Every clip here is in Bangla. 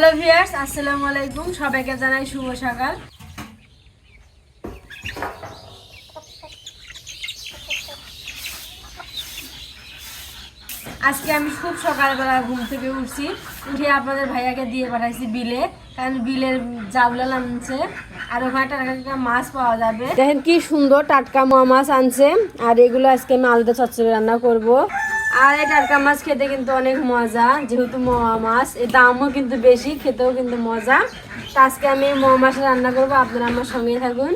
হ্যালো ভিয়ার্স আসসালামু আলাইকুম। সবাইকে জানাই শুভ সকাল। আজকে আমি খুব সকালবেলা ঘুম থেকে উঠছি। উঠে আপনাদের ভাইয়াকে দিয়ে পাঠাইছি বিলে। কারণ বিলের জাউলা আনছে আর ওখানে টাটকা মাছ পাওয়া যাবে। দেখেন কি সুন্দর টাটকা মাছ আনছে। আর এগুলো আজকে আমি আলাদা চচ্চড়ি রান্না করব। আর এই টাটকা মাছ খেতে কিন্তু অনেক মজা যেহেতু মোয়া মাছ এর দামও কিন্তু বেশি খেতেও কিন্তু মজা। তো আজকে আমি মোয়া মাছ রান্না করব আপনারা আমার সঙ্গে থাকুন।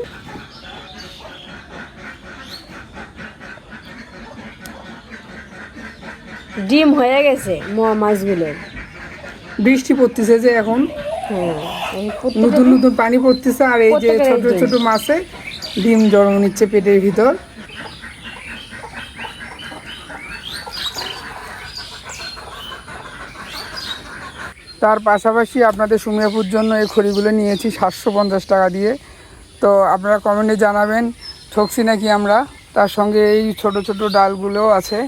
ডিম হয়ে গেছে মোয়া মাছগুলো। বৃষ্টি পড়তেছে যে এখন। হ্যাঁ নতুন নতুন পানি পড়তেছে আর এই যে ছোট ছোট মাছে ডিম জন্ম নিচ্ছে পেটের ভিতর। তার পাশাপাশি আপনাদের সুমিয়াপুর জন্য এই খড়িগুলো নিয়েছি সাতশো পঞ্চাশ টাকা দিয়ে। তো আপনারা কমেন্টে জানাবেন, ঠকছি নাকি আমরা? তার সঙ্গে এই ছোট ছোট ডালগুলোও আছে।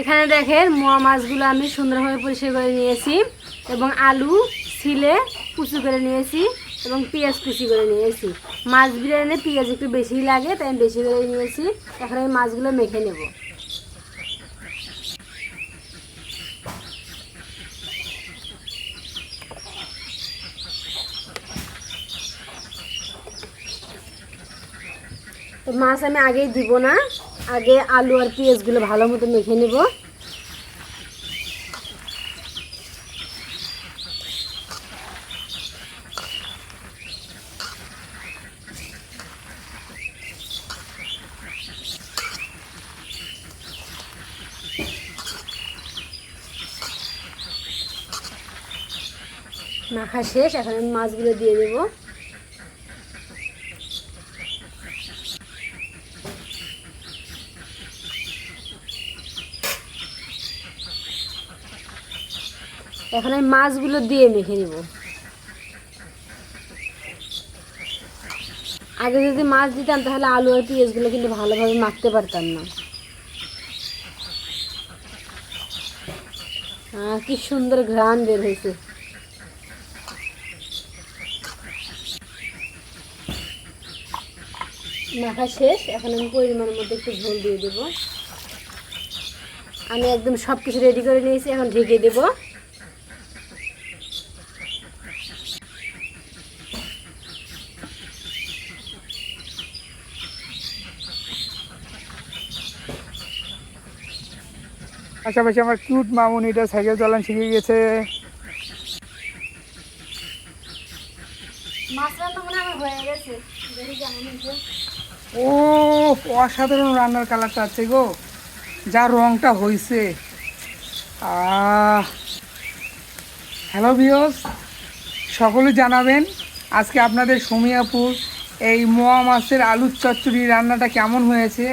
এখানে দেখেন মোয়া মাছগুলো আমি সুন্দরভাবে পরিষ্কার করে নিয়েছি এবং আলু ছিলে কুচি করে নিয়েছি এবং পেঁয়াজ কুচি করে নিয়েছি। মাছ বিরিয়ানি পেঁয়াজ একটু বেশি লাগে, তাই আমি বেশি করে নিয়েছি। এখন আমি মাছগুলো মেখে নেব। মাছ আমি আগেই দিব না। আগে আলু আর পেঁয়াজগুলো ভালো মতো মেখে নেব। মাখা শেষ এখন মাছগুলো দিয়ে দেবো। এখন আমি মাছগুলো দিয়ে মেখে নিব। আগে যদি মাছ দিতাম, তাহলে আলু আর পেঁয়াজগুলো কিন্তু ভালোভাবে মাখতে পারতাম না। কি সুন্দর ঘ্রাণ বের হয়েছে। মাখা শেষ, এখন আমি পরিমাণের মধ্যে একটু ঝোল দিয়ে দেবো। আমি একদম সব কিছু রেডি করে নিয়েছি, এখন ঢেকে দেবো। পাশাপাশি আমার কিউট মামুনিটা সাইকেল চালান শিখে গেছে। ও অসাধারণ রান্নার কালারটা আছে গো। যা রংটা হয়েছে হ্যালো ভিওস সকলে জানাবেন আজকে আপনাদের সমিয়াপুর এই মোয়া মাছের আলুর চচ্চড়ি রান্নাটা কেমন হয়েছে?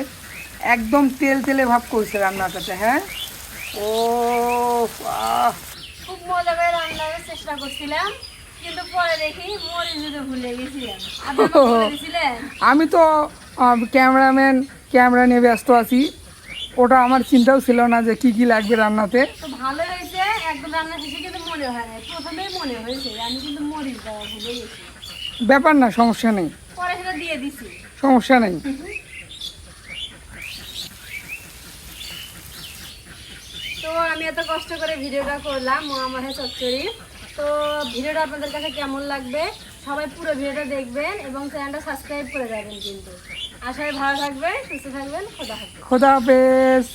একদম তেল তেলে ভাব করছে রান্নাটাতে হ্যাঁ? ও খুব মজা করে রান্না করার চেষ্টা করছিলাম কিন্তু পরে দেখি ভুলে গেছিলাম। আমি তো ক্যামেরাম্যান ক্যামেরা নিয়ে ব্যস্ত আছি। ওটা আমার চিন্তাও ছিল না যে কি কি লাগবে রান্নাতে। তো ভালো হয়েছে একদম রান্না শেষে কিন্তু মনে হয় না প্রথমেই মনে হয়েছে আমি কিন্তু মরিচ দেওয়া ভুলে গেছি। ব্যাপার না সমস্যা নেই। পরে সেটা দিয়ে দিছি। সমস্যা নেই। তো আমি এত কষ্ট করে ভিডিওটা করলাম মহামাহে চচ্চড়ি। তো ভিডিওটা আপনাদের কাছে কেমন লাগবে? সবাই পুরো ভিডিওটা দেখবেন এবং চ্যানেলটা সাবস্ক্রাইব করে যাবেন কিন্তু। আশায় ভালো থাকবেন, সুস্থ থাকবেন, খোদা হাফেজ। খোদা হাফেজ।